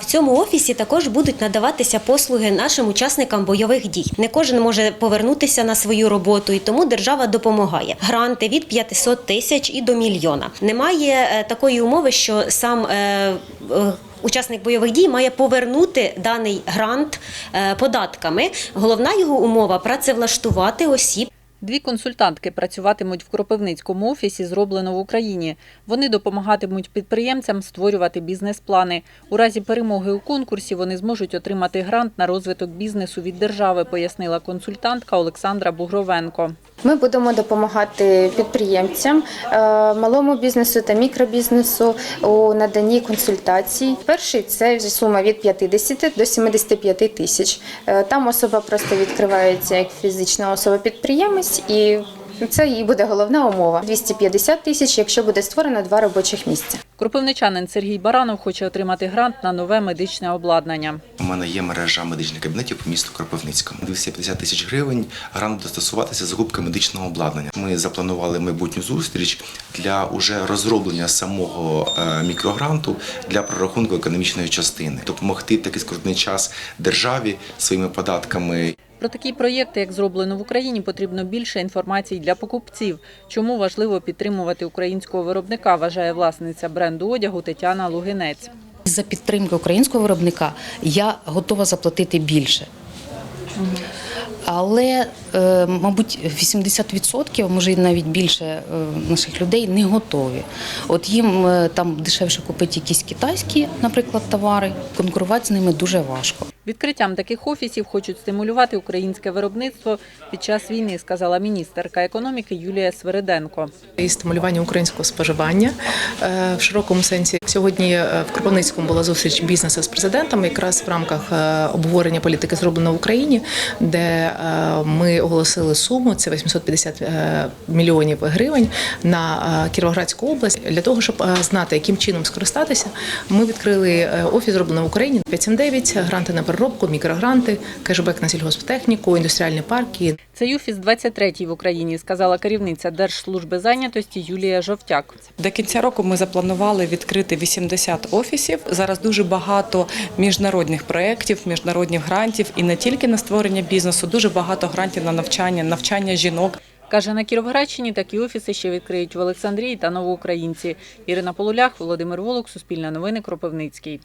В цьому офісі також будуть надаватися послуги нашим учасникам бойових дій. Не кожен може повернутися на свою роботу, і тому держава допомагає. Гранти від 500 тисяч і до мільйона. Немає е, такої умови, що сам. е, е, Учасник бойових дій має повернути даний грант податками. Головна його умова працевлаштувати осіб, Дві консультантки працюватимуть в Кропивницькому офісі «Зроблено в Україні». Вони допомагатимуть підприємцям створювати бізнес-плани. У разі перемоги у конкурсі вони зможуть отримати грант на розвиток бізнесу від держави, пояснила консультантка Олександра Бугровенко. Ми будемо допомагати підприємцям, е, малому бізнесу та мікробізнесу у наданні консультацій. Перший це сума від 50 до 75 тисяч. Е, Там особа просто відкривається як фізична особа-підприємець, і це їй буде головна умова. 250 тисяч, якщо буде створено два робочих місця. Кропивничанин Сергій Баранов хоче отримати грант на нове медичне обладнання. У мене є мережа медичних кабінетів по місту Кропивницькому. 250 тисяч гривень грант достосуватися закупки медичного обладнання. Ми запланували майбутню зустріч для уже розроблення самого е, мікрогранту для прорахунку економічної частини, допомогти в такий скрутний час державі своїми податками Про такі проєкти, як зроблено в Україні, потрібно більше інформації для покупців. Чому важливо підтримувати українського виробника, вважає власниця бренду одягу Тетяна Лугинець. За підтримки українського виробника я готова заплатити більше. Але, е, мабуть, 80%, може і навіть більше е, наших людей не готові. От їм е, там дешевше купити якісь китайські, наприклад, товари, конкурувати з ними дуже важко. Відкриттям таких офісів хочуть стимулювати українське виробництво під час війни, сказала міністерка економіки Юлія Свериденко. і стимулювання українського споживання е, в широкому сенсі. Сьогодні е, в Кропивницькому була зустріч бізнесу з президентом, якраз в рамках е, обговорення політики зроблено в Україні, де ми оголосили суму це 850 е, мільйонів гривень на Кіровоградську область для того, щоб знати, яким чином скористатися. Ми відкрили офіс зроблено в Україні 579, гранти на переробку, мікрогранти, кешбек на сільгосптехніку, індустріальні парки. Цей офіс 23-й в Україні, сказала керівниця Держслужби зайнятості Юлія Жовтяк. До кінця року ми запланували відкрити 80 офісів. Зараз дуже багато міжнародних проєктів, міжнародних грантів і не тільки на створення бізнесу, дуже багато грантів на навчання, навчання жінок. Каже, на Кіровоградщині такі офіси ще відкриють в Олександрії та Новоукраїнці. Ірина Полулях, Володимир Волок, Суспільне новини, Кропивницький.